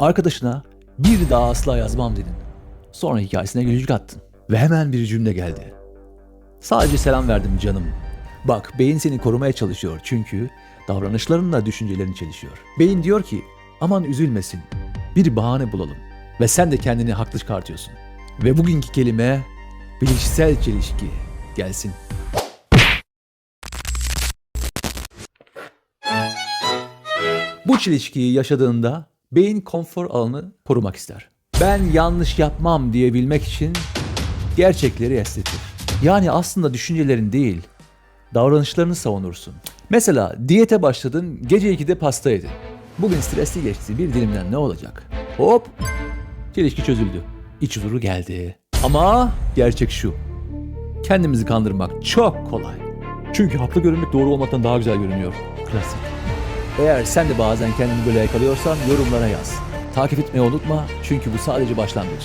Arkadaşına bir daha asla yazmam dedin. Sonra hikayesine gülücük attın. Ve hemen bir cümle geldi. Sadece selam verdim canım. Bak beyin seni korumaya çalışıyor çünkü davranışlarınla düşüncelerin çelişiyor. Beyin diyor ki aman üzülmesin bir bahane bulalım. Ve sen de kendini haklı çıkartıyorsun. Ve bugünkü kelime bilişsel çelişki gelsin. Bu çelişkiyi yaşadığında beyin konfor alanı korumak ister. Ben yanlış yapmam diyebilmek için gerçekleri esnetir. Yani aslında düşüncelerin değil, davranışlarını savunursun. Mesela diyete başladın, gece 2'de pasta yedin. Bugün stresli geçti, bir dilimden ne olacak? Hop, çelişki çözüldü. İç huzuru geldi. Ama gerçek şu. Kendimizi kandırmak çok kolay. Çünkü haklı görünmek doğru olmaktan daha güzel görünüyor. Klasik. Eğer sen de bazen kendini böyle yakalıyorsan yorumlara yaz. Takip etmeyi unutma çünkü bu sadece başlangıç.